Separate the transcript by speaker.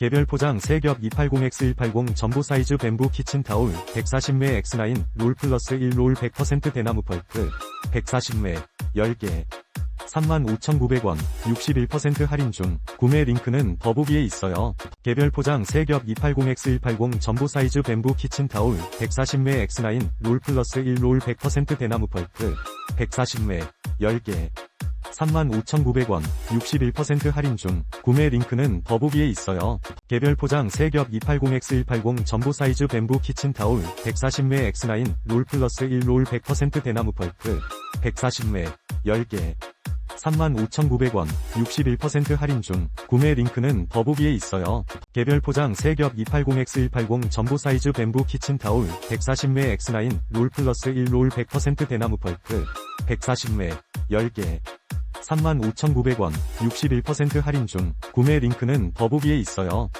Speaker 1: 개별 포장 3겹 280X180 전부 사이즈 뱀부 키친 타올 140매 X9 롤 플러스 1롤 100% 대나무 펄프 140매 10개 35,900원 61% 할인 중 구매 링크는 더보기에 있어요. 개별 포장 3겹 280X180 전부 사이즈 뱀부 키친 타올 140매 X9 롤 플러스 1롤 100% 대나무 펄프 140매 10개 35,900원 61% 할인 중 구매 링크는 더보기에 있어요. 개별 포장 3겹 280X180 전부 사이즈 뱀부 키친 타올 140매 X9 롤 플러스 1 롤 100% 대나무 펄프 140매 10개 35,900원 61% 할인 중 구매 링크는 더보기에 있어요. 개별 포장 3겹 280X180 전부 사이즈 뱀부 키친 타올 140매 X9 롤 플러스 1 롤 100% 대나무 펄프 140매 10개 35,900원 61% 할인 중 구매 링크는 더보기에 있어요.